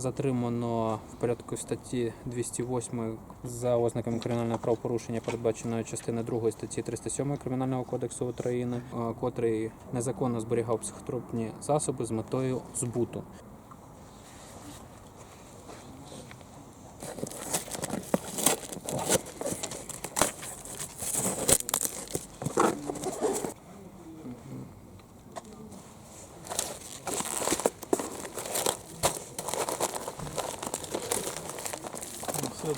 затримано в порядку статті 208 за ознаками кримінального правопорушення, передбаченої частини 2 статті 307 Кримінального кодексу України, е, котрий незаконно зберігав психотропні засоби з метою збуту. そうい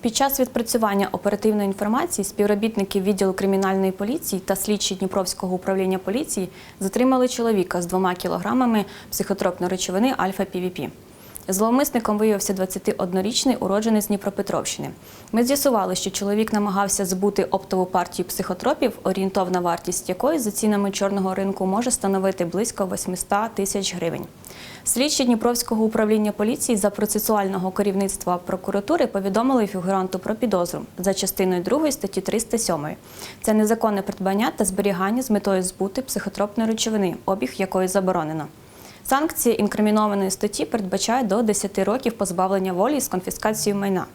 Під час відпрацювання оперативної інформації співробітники відділу кримінальної поліції та слідчі Дніпровського управління поліції затримали чоловіка з двома кілограмами психотропної речовини альфа-півіпі. Зловмисником виявився 21-річний уродженець Дніпропетровщини. Ми з'ясували, що чоловік намагався збути оптову партію психотропів, орієнтовна вартість якої за цінами чорного ринку може становити близько 800 тисяч гривень. Слідчі Дніпровського управління поліції за процесуального керівництва прокуратури повідомили фігуранту про підозру за частиною 2 статті 307. Це незаконне придбання та зберігання з метою збути психотропної речовини, обіг якої заборонено. Санкції інкримінованої статті передбачають до 10 років позбавлення волі з конфіскацією майна.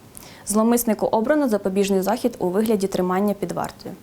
Зломиснику обрано запобіжний захід у вигляді тримання під вартою.